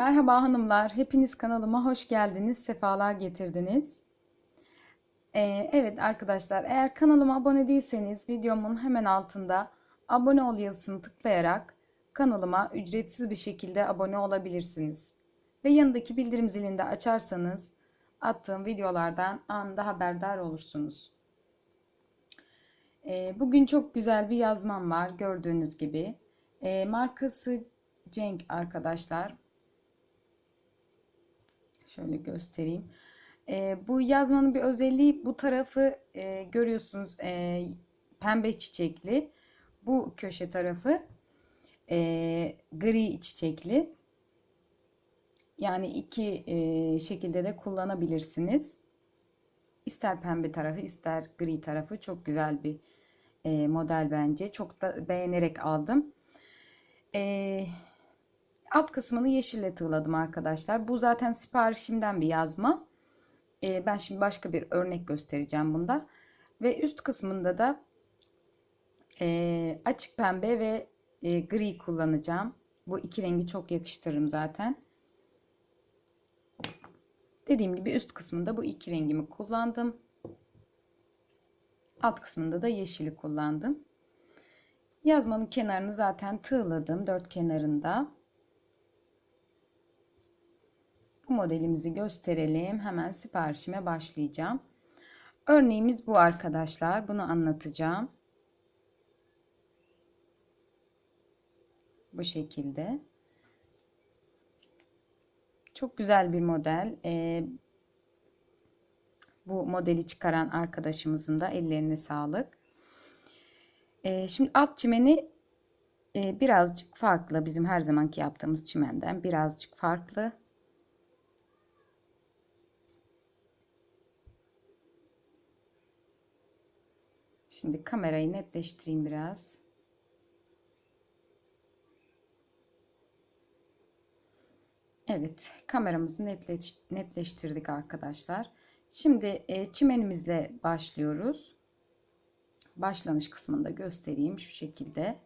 Merhaba hanımlar, hepiniz kanalıma hoş geldiniz, sefalar getirdiniz. Ee, evet arkadaşlar, eğer kanalıma abone değilseniz videomun hemen altında abone ol yazısını tıklayarak kanalıma ücretsiz bir şekilde abone olabilirsiniz. Ve yanındaki bildirim zilini de açarsanız attığım videolardan anında haberdar olursunuz. Ee, bugün çok güzel bir yazmam var gördüğünüz gibi. Ee, markası Cenk arkadaşlar. Şöyle göstereyim. Ee, bu yazmanın bir özelliği bu tarafı e, görüyorsunuz e, pembe çiçekli. Bu köşe tarafı e, gri çiçekli. Yani iki e, şekilde de kullanabilirsiniz. İster pembe tarafı ister gri tarafı çok güzel bir e, model bence. Çok da beğenerek aldım. Eee Alt kısmını yeşille tığladım arkadaşlar. Bu zaten siparişimden bir yazma. Ee, ben şimdi başka bir örnek göstereceğim bunda. Ve üst kısmında da e, açık pembe ve e, gri kullanacağım. Bu iki rengi çok yakıştırırım zaten. Dediğim gibi üst kısmında bu iki rengimi kullandım. Alt kısmında da yeşili kullandım. Yazmanın kenarını zaten tığladım dört kenarında. Bu modelimizi gösterelim. Hemen siparişime başlayacağım. Örneğimiz bu arkadaşlar. Bunu anlatacağım. Bu şekilde. Çok güzel bir model. Ee, bu modeli çıkaran arkadaşımızın da ellerine sağlık. Ee, şimdi alt çimeni e, birazcık farklı. Bizim her zamanki yaptığımız çimenden birazcık farklı. Şimdi kamerayı netleştireyim biraz. Evet, kameramızı netleş, netleştirdik arkadaşlar. Şimdi e, çimenimizle başlıyoruz. Başlanış kısmında göstereyim şu şekilde.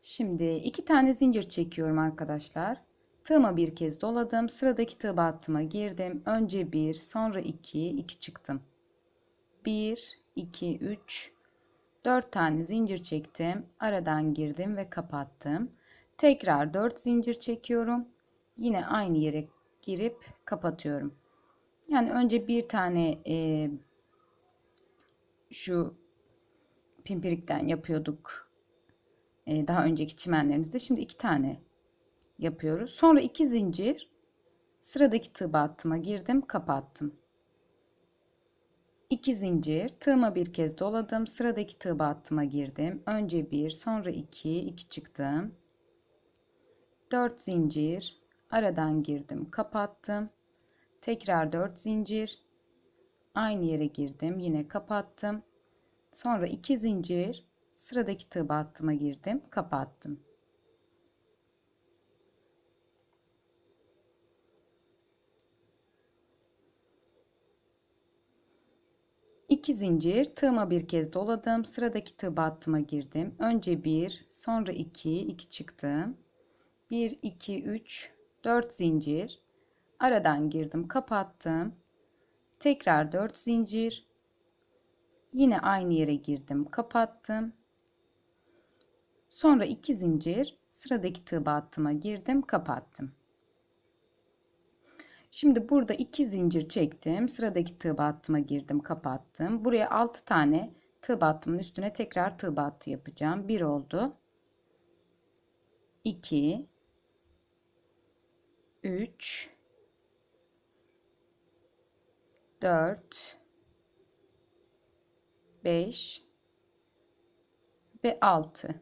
Şimdi iki tane zincir çekiyorum arkadaşlar. Tığıma bir kez doladım. Sıradaki tığ battıma girdim. Önce 1, sonra 2, 2 çıktım. 1, 2, 3, 4 tane zincir çektim. Aradan girdim ve kapattım. Tekrar 4 zincir çekiyorum. Yine aynı yere girip kapatıyorum. Yani önce bir tane e, şu pimpirikten yapıyorduk. E, daha önceki çimenlerimizde. Şimdi iki tane yapıyoruz. Sonra iki zincir sıradaki tığ battıma girdim, kapattım. 2 zincir, tığıma bir kez doladım, sıradaki tığ battıma girdim. Önce 1, sonra 2, 2 çıktım. 4 zincir, aradan girdim, kapattım. Tekrar 4 zincir, aynı yere girdim, yine kapattım. Sonra 2 zincir, sıradaki tığ battıma girdim, kapattım. 2 zincir tığıma bir kez doladım. Sıradaki tığ battıma girdim. Önce 1, sonra 2, 2 çıktım. 1, 2, 3, 4 zincir. Aradan girdim, kapattım. Tekrar 4 zincir. Yine aynı yere girdim, kapattım. Sonra 2 zincir sıradaki tığ battıma girdim, kapattım. Şimdi burada iki zincir çektim. Sıradaki tığ battıma girdim, kapattım. Buraya 6 tane tığ battımın üstüne tekrar tığ battı yapacağım. 1 oldu. 2 3 4 5 ve 6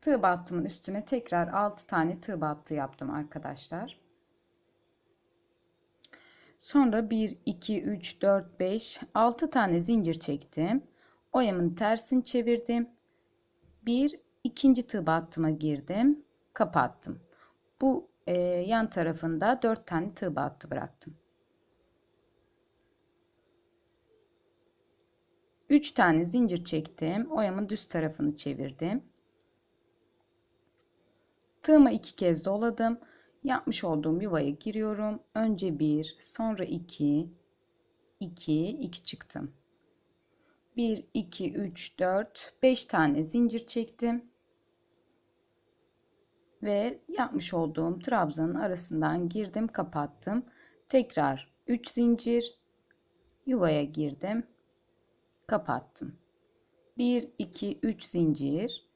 tığ battımın üstüne tekrar 6 tane tığ battı yaptım arkadaşlar. Sonra 1, 2, 3, 4, 5, 6 tane zincir çektim. Oyamın tersini çevirdim. Bir ikinci tığ battıma girdim. Kapattım. Bu e, yan tarafında 4 tane tığ battı bıraktım. 3 tane zincir çektim. Oyamın düz tarafını çevirdim. Tığıma iki kez doladım. Yapmış olduğum yuvaya giriyorum. Önce bir, sonra iki, iki, iki çıktım. 1, 2, 3, 4, 5 tane zincir çektim. Ve yapmış olduğum trabzanın arasından girdim, kapattım. Tekrar 3 zincir yuvaya girdim, kapattım. 1, 2, 3 zincir.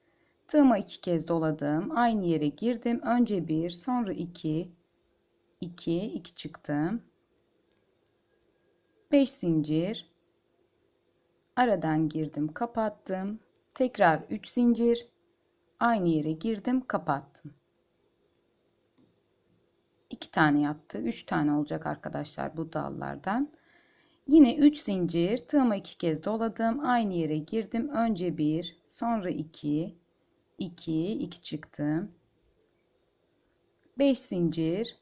Tığıma iki kez doladım. Aynı yere girdim. Önce 1, sonra 2, 2, 2 çıktım. 5 zincir. Aradan girdim kapattım. Tekrar 3 zincir. Aynı yere girdim kapattım. 2 tane yaptı. 3 tane olacak arkadaşlar bu dallardan. Yine 3 zincir. Tığıma 2 kez doladım. Aynı yere girdim. Önce 1 sonra 2 2 2 çıktım 5 zincir.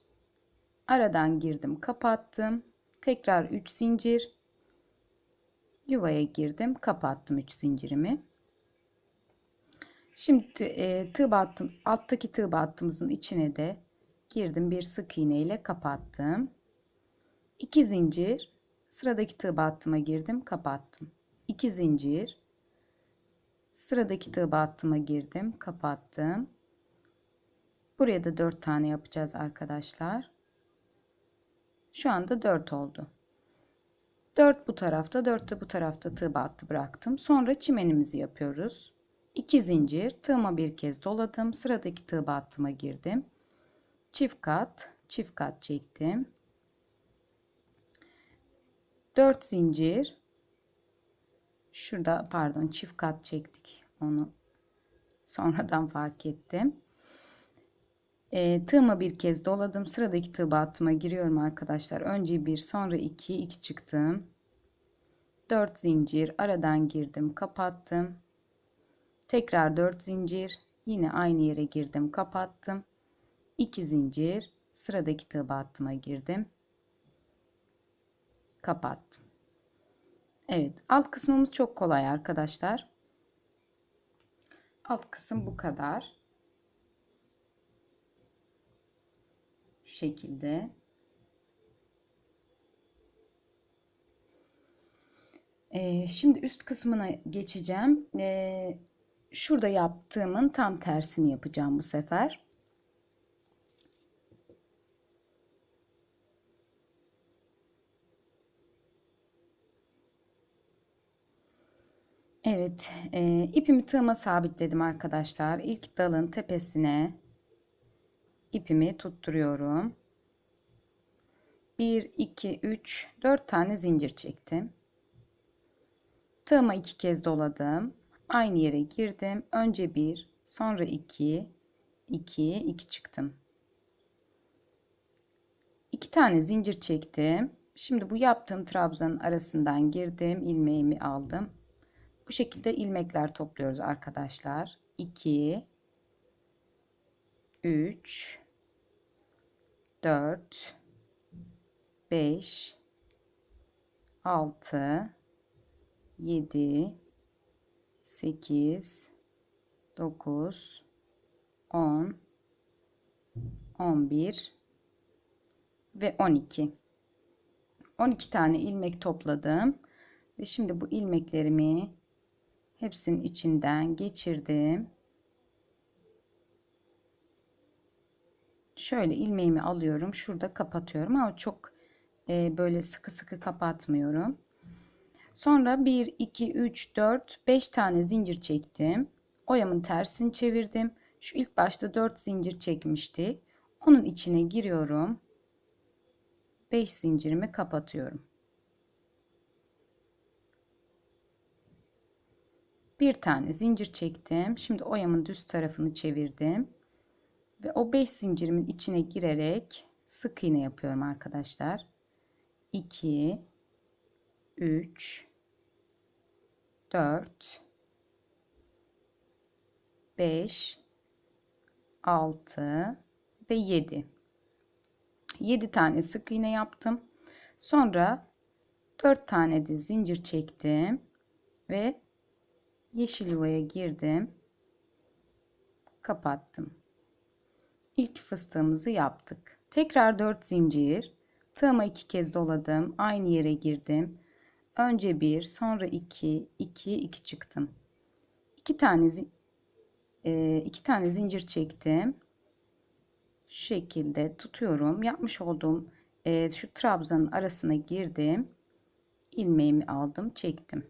Aradan girdim kapattım. Tekrar 3 zincir. Yuvaya girdim kapattım 3 zincirimi. Şimdi e, tığ battım alttaki tığ battığımızın içine de girdim bir sık iğne ile kapattım. 2 zincir. Sıradaki tığ battıma girdim kapattım. 2 zincir sıradaki tığ battıma girdim kapattım buraya da 4 tane yapacağız arkadaşlar şu anda 4 oldu 4 bu tarafta 4 de bu tarafta tığ battı bıraktım. Sonra çimenimizi yapıyoruz. 2 zincir tığıma bir kez doladım. Sıradaki tığ battıma girdim. Çift kat çift kat çektim. 4 zincir şurada pardon çift kat çektik onu sonradan fark ettim. E, tığıma bir kez doladım. Sıradaki tığ battıma giriyorum arkadaşlar. Önce bir sonra iki, iki çıktım. 4 zincir aradan girdim, kapattım. Tekrar 4 zincir, yine aynı yere girdim, kapattım. 2 zincir, sıradaki tığ battıma girdim. Kapattım. Evet, alt kısmımız çok kolay arkadaşlar. Alt kısım bu kadar. şekilde. Ee, şimdi üst kısmına geçeceğim. Ee, şurada yaptığımın tam tersini yapacağım bu sefer. Evet, e, ipimi tığıma sabitledim arkadaşlar. İlk dalın tepesine ipimi tutturuyorum. 1 2 3 4 tane zincir çektim. Tığıma iki kez doladım. Aynı yere girdim. Önce 1, sonra 2, 2, 2 çıktım. 2 tane zincir çektim. Şimdi bu yaptığım trabzanın arasından girdim, ilmeğimi aldım. Bu şekilde ilmekler topluyoruz arkadaşlar. 2 3 4 5 6 7 8 9 10 11 ve 12 12 tane ilmek topladım ve şimdi bu ilmeklerimi hepsinin içinden geçirdim şöyle ilmeğimi alıyorum. Şurada kapatıyorum ama çok e, böyle sıkı sıkı kapatmıyorum. Sonra 1, 2, 3, 4, 5 tane zincir çektim. Oyamın tersini çevirdim. Şu ilk başta 4 zincir çekmiştik. Onun içine giriyorum. 5 zincirimi kapatıyorum. Bir tane zincir çektim. Şimdi oyamın düz tarafını çevirdim. Ve o 5 zincirimin içine girerek sık iğne yapıyorum arkadaşlar. 2 3 4 5 6 ve 7 7 tane sık iğne yaptım. Sonra 4 tane de zincir çektim ve yeşil yuvaya girdim. Kapattım. ilk fıstığımızı yaptık. Tekrar 4 zincir. Tığıma iki kez doladım. Aynı yere girdim. Önce 1, sonra 2, 2, 2 çıktım. 2 tane e, iki tane zincir çektim. Şu şekilde tutuyorum. Yapmış olduğum e, şu trabzanın arasına girdim. ilmeğimi aldım, çektim.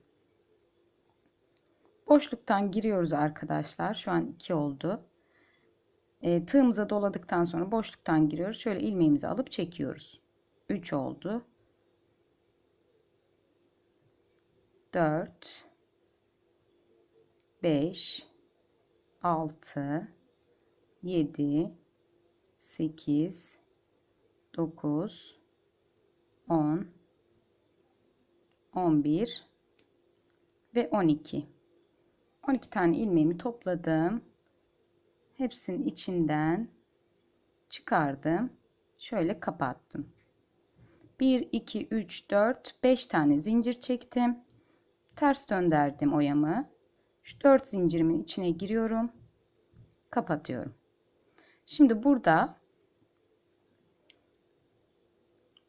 Boşluktan giriyoruz arkadaşlar. Şu an 2 oldu. E, tığımıza doladıktan sonra boşluktan giriyoruz. Şöyle ilmeğimizi alıp çekiyoruz. 3 oldu. 4 5 6 7 8 9 10 11 ve 12 12 tane ilmeğimi topladım. Hepsinin içinden çıkardım. Şöyle kapattım. 1 2 3 4 5 tane zincir çektim. Ters döndürdüm oyamı. Şu 4 zincirimin içine giriyorum. Kapatıyorum. Şimdi burada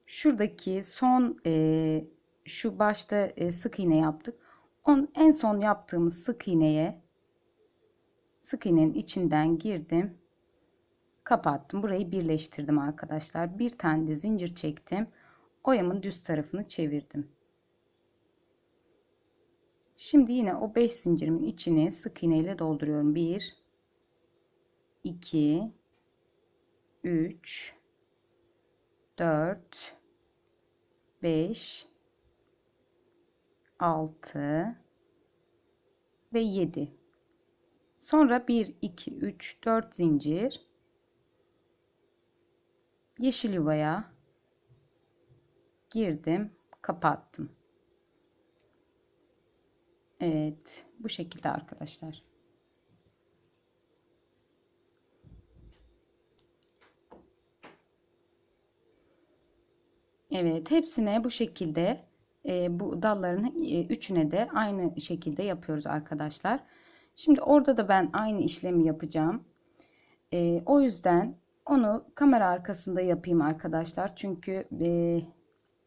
şuradaki son e, şu başta e, sık iğne yaptık. On, en son yaptığımız sık iğneye sık iğnenin içinden girdim. Kapattım. Burayı birleştirdim arkadaşlar. Bir tane de zincir çektim. Oyamın düz tarafını çevirdim. Şimdi yine o 5 zincirimin içini sık iğne ile dolduruyorum. 1 2 3 4 5 6 ve 7 sonra 1 2 3 4 zincir. Yeşil yuvaya girdim kapattım. Evet bu şekilde arkadaşlar. Evet, hepsine bu şekilde e, bu dalların e, üçüne de aynı şekilde yapıyoruz arkadaşlar. Şimdi orada da ben aynı işlemi yapacağım. E, o yüzden onu kamera arkasında yapayım arkadaşlar. Çünkü e,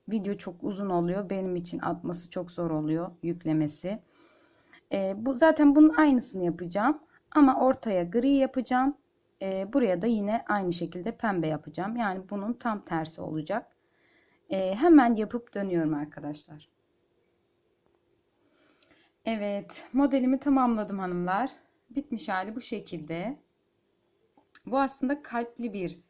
video çok uzun oluyor. Benim için atması çok zor oluyor yüklemesi. E, bu zaten bunun aynısını yapacağım. Ama ortaya gri yapacağım. E, buraya da yine aynı şekilde pembe yapacağım. Yani bunun tam tersi olacak. Ee, hemen yapıp dönüyorum arkadaşlar. Evet modelimi tamamladım hanımlar. Bitmiş hali bu şekilde. Bu aslında kalpli bir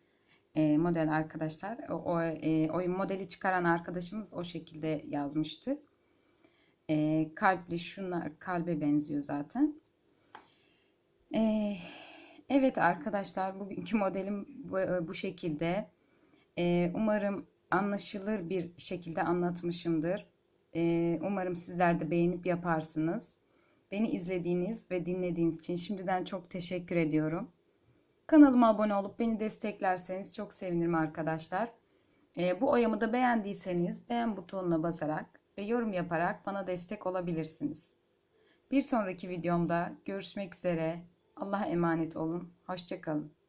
e, model arkadaşlar. O, o, e, o modeli çıkaran arkadaşımız o şekilde yazmıştı. E, kalpli şunlar kalbe benziyor zaten. E, evet arkadaşlar bugünkü modelim bu, bu şekilde. E, umarım anlaşılır bir şekilde anlatmışımdır. Ee, umarım sizler de beğenip yaparsınız. Beni izlediğiniz ve dinlediğiniz için şimdiden çok teşekkür ediyorum. Kanalıma abone olup beni desteklerseniz çok sevinirim arkadaşlar. Ee, bu oyamı da beğendiyseniz beğen butonuna basarak ve yorum yaparak bana destek olabilirsiniz. Bir sonraki videomda görüşmek üzere. Allah'a emanet olun. Hoşçakalın.